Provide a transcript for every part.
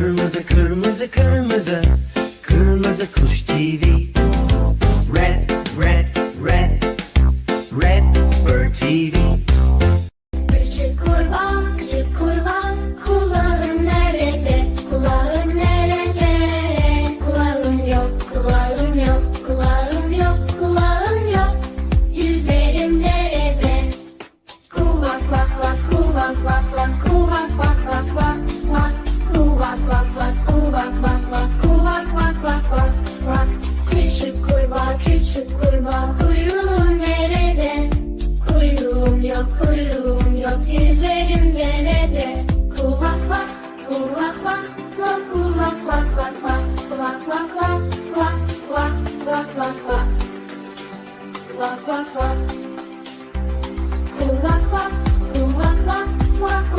Kırmızı kırmızı kırmızı. Kırmızı Kuş TV Red.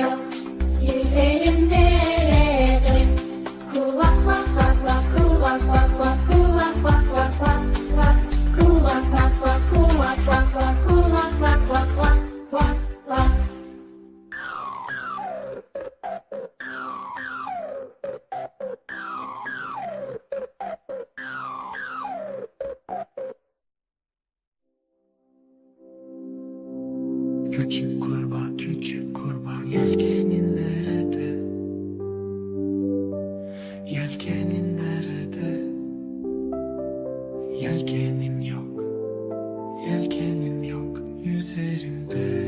yok Yüzerim derede Kulak vak vak vak kulak vak vak kulak vak vak vak vak kulak vak vak kulak vak vak kulak vak vak vak vak Küçük kurbağa getting there.